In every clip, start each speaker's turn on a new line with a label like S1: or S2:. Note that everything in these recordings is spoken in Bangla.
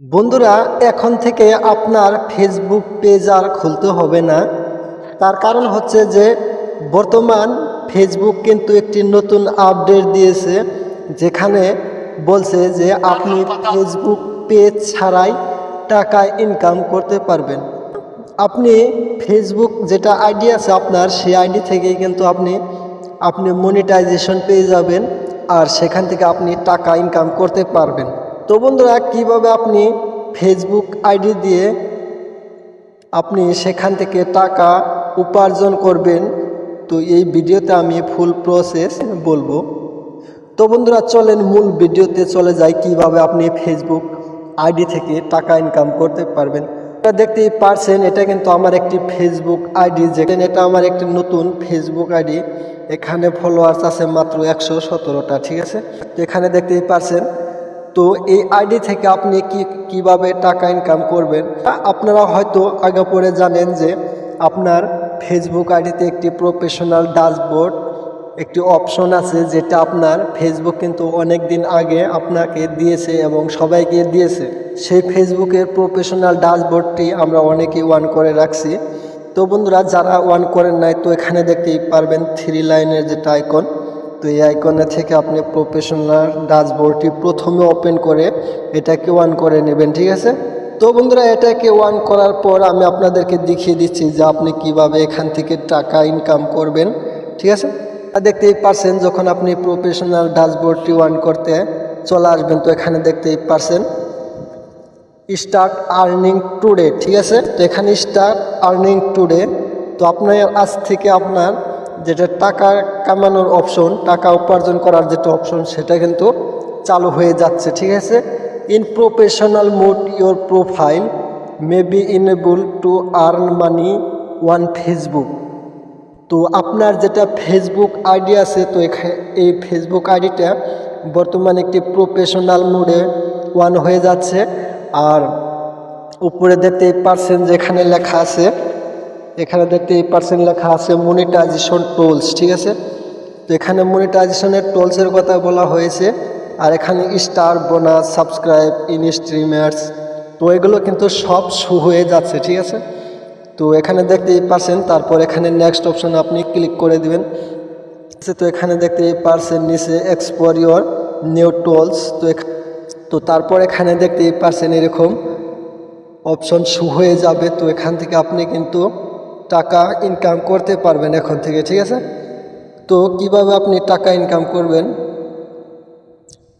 S1: বন্ধুরা, এখন থেকে আপনার ফেসবুক পেজ আর খুলতে হবে না। তার কারণ হচ্ছে যে, বর্তমান ফেসবুক কিন্তু একটি নতুন আপডেট দিয়েছে, যেখানে বলছে যে আপনি ফেসবুক পেজ ছাড়াই টাকা ইনকাম করতে পারবেন। আপনি ফেসবুক যেটা আইডি আছে আপনার, সেই আইডি থেকেই কিন্তু আপনি আপনি মনিটাইজেশন পেয়ে যাবেন, আর সেখান থেকে আপনি টাকা ইনকাম করতে পারবেন। তো বন্ধুরা, কীভাবে আপনি ফেসবুক আইডি দিয়ে আপনি সেখান থেকে টাকা উপার্জন করবেন, তো এই ভিডিওতে আমি ফুল প্রসেস বলব। তো বন্ধুরা, চলেন মূল ভিডিওতে চলে যাই, কীভাবে আপনি ফেসবুক আইডি থেকে টাকা ইনকাম করতে পারবেন। আপনারা দেখতেই পারছেন, এটা কিন্তু আমার একটি ফেসবুক আইডি, যেখানে এটা আমার একটি নতুন ফেসবুক আইডি। এখানে ফলোয়ার্স আছে মাত্র একশো সতেরোটা, ঠিক আছে? এখানে দেখতেই পারছেন তো এই আইডি থেকে আপনি কি, কীভাবে টাকা ইনকাম করবেন? আপনারা হয়তো আগে পরে জানেন যে আপনার ফেসবুক আইডিতে একটি প্রফেশনাল ড্যাশবোর্ড একটি অপশন আছে যেটা আপনার ফেসবুক কিন্তু অনেক দিন আগে আপনাকে দিয়েছে এবং সবাইকে দিয়েছে। সেই ফেসবুকের প্রফেশনাল ড্যাশবোর্ডটি আমরা অনেকেই ওয়ান করে রাখছি। তো বন্ধুরা, যারা ওয়ান করেন নাই, তো এখানে দেখতেই পারবেন থ্রি লাইনের যেটা আইকন তো এই আইকনে থেকে আপনি প্রফেশনাল ড্যাশবোর্ডটি প্রথমে ওপেন করে এটাকে ওয়ান করে নেবেন, ঠিক আছে? তো বন্ধুরা, এটাকে ওয়ান করার পর আমি আপনাদেরকে দেখিয়ে দিচ্ছি যে আপনি কীভাবে এখান থেকে টাকা ইনকাম করবেন, ঠিক আছে? দেখতেই পারছেন, যখন আপনি প্রফেশনাল ড্যাশবোর্ডটি ওয়ান করতে চলে আসবেন, তো এখানে দেখতেই পারছেন স্টার্ট আর্নিং টুডে ঠিক আছে? তো এখানে স্টার্ট আর্নিং টুডে তো আপনার, আজ থেকে আপনার যেটা টাকা কামানোর অপশন টাকা উপার্জন করার যেটা অপশন সেটা কিন্তু চালু হয়ে যাচ্ছে, ঠিক আছে? In professional mode your profile may be enable to earn money on Facebook তো আপনার যেটা ফেসবুক আইডি আছে, তো এই ফেসবুক আইডিটা বর্তমানে একটি প্রফেশনাল মোডে ওয়ান হয়ে যাচ্ছে। আর উপরে দেখতেই পারছেন যেখানে লেখা আছে এখানে দেখতে এই পার্সেন্ট লেখা আছে মনিটাইজেশন টোলস ঠিক আছে? তো এখানে মনিটাইজেশনের টোলসের কথা বলা হয়েছে, আর এখানে star bonus subscribe in streamers তো এগুলো কিন্তু সব শু হয়ে যাচ্ছে, ঠিক আছে? তো এখানে দেখতেই পারছেন তারপর এখানে নেক্সট অপশন আপনি ক্লিক করে দিবেন। তো এখানে দেখতেই পারছেন নিচে এক্সপোর ইউর নিউ টোলস তো তো তারপর এখানে দেখতেই পারছেন এরকম অপশন শু হয়ে যাবে, তো এখান থেকে আপনি কিন্তু টাকা ইনকাম করতে পারবেন এখন থেকে, ঠিক আছে? তো কীভাবে আপনি টাকা ইনকাম করবেন?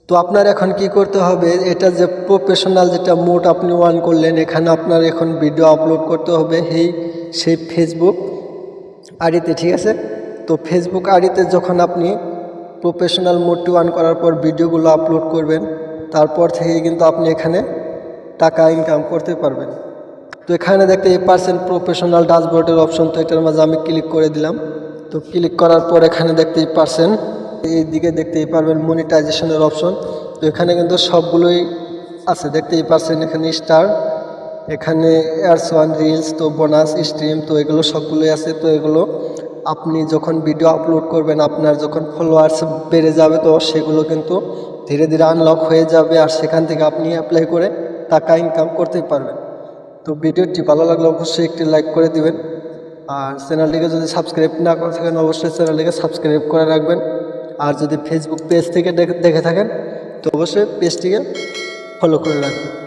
S1: তো আপনার এখন কি করতে হবে, এটা যে প্রফেশনাল যেটা মোড আপনি ওয়ান করলেন, এখানে আপনার এখন ভিডিও আপলোড করতে হবে, সেই সেই ফেসবুক আড়িতে, ঠিক আছে? তো ফেসবুক আড়িতে যখন আপনি প্রফেশনাল মোডটি অন করার পর ভিডিওগুলো আপলোড করবেন, তারপর থেকে কিন্তু আপনি এখানে টাকা ইনকাম করতে পারবেন। তো এখানে দেখতে এই পার্সেন্ট প্রফেশনাল ড্যাশবোর্ডের অপশন তো এটার মাঝে আমি ক্লিক করে দিলাম। তো ক্লিক করার পর এখানে দেখতেই পারছেন এই দিকে দেখতেই পারবেন মনিটাইজেশনের অপশন। তো এখানে কিন্তু সবগুলোই আছে দেখতেই পারছেন এখানে স্টার, এখানে এয়ারস ওয়ান, রিলস, তো বোনাস, স্ট্রিম, তো এগুলো সবগুলোই আছে। তো এগুলো আপনি যখন ভিডিও আপলোড করবেন, আপনার যখন ফলোয়ার্স বেড়ে যাবে, তো সেগুলো কিন্তু ধীরে ধীরে আনলক হয়ে যাবে। আর সেখান থেকে আপনি অ্যাপ্লাই করে টাকা ইনকাম করতে পারবেন। তো ভিডিওটি ভালো লাগলে অবশ্যই একটি লাইক করে দিবেন। আর চ্যানেলটিকে যদি সাবস্ক্রাইব না করে থাকেন, অবশ্যই চ্যানেলটিকে সাবস্ক্রাইব করে রাখবেন। আর যদি ফেসবুক পেজ থেকে দেখে থাকেন, তো অবশ্যই পেজটিকে ফলো করে রাখবেন।